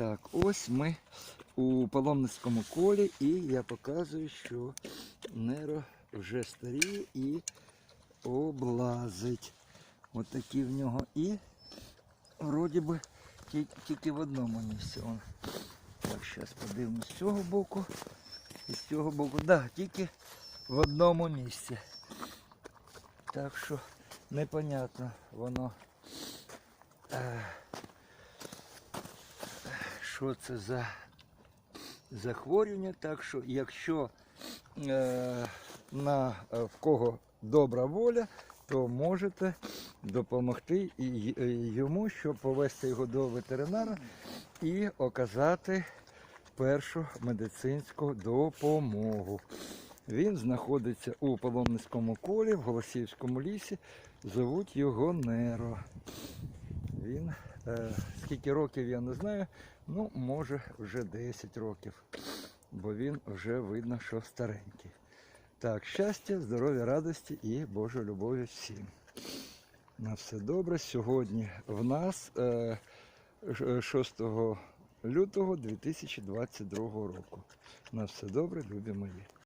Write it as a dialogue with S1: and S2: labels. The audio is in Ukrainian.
S1: Так, ось ми у паломницькому колі і я показую, що Неро вже старіє і облазить. От такі в нього і вроді би тільки в одному місці. Он. Так, зараз подивимось з цього боку і з цього боку. Так, да, тільки в одному місці. Так що непонятно воно. Що це за захворювання? Так що, якщо е, на е, в кого добра воля, то можете допомогти йому, щоб повести його до ветеринара і оказати першу медицинську допомогу. Він знаходиться у паломницькому колі в Голосіївському лісі. Зовуть його Неро. Він скільки років я не знаю, ну може вже 10 років, бо він вже видно, що старенький. Так, щастя, здоров'я, радості і Божої любові всім. На все добре. Сьогодні в нас е, 6 лютого 2022 року. На все добре, любі мої.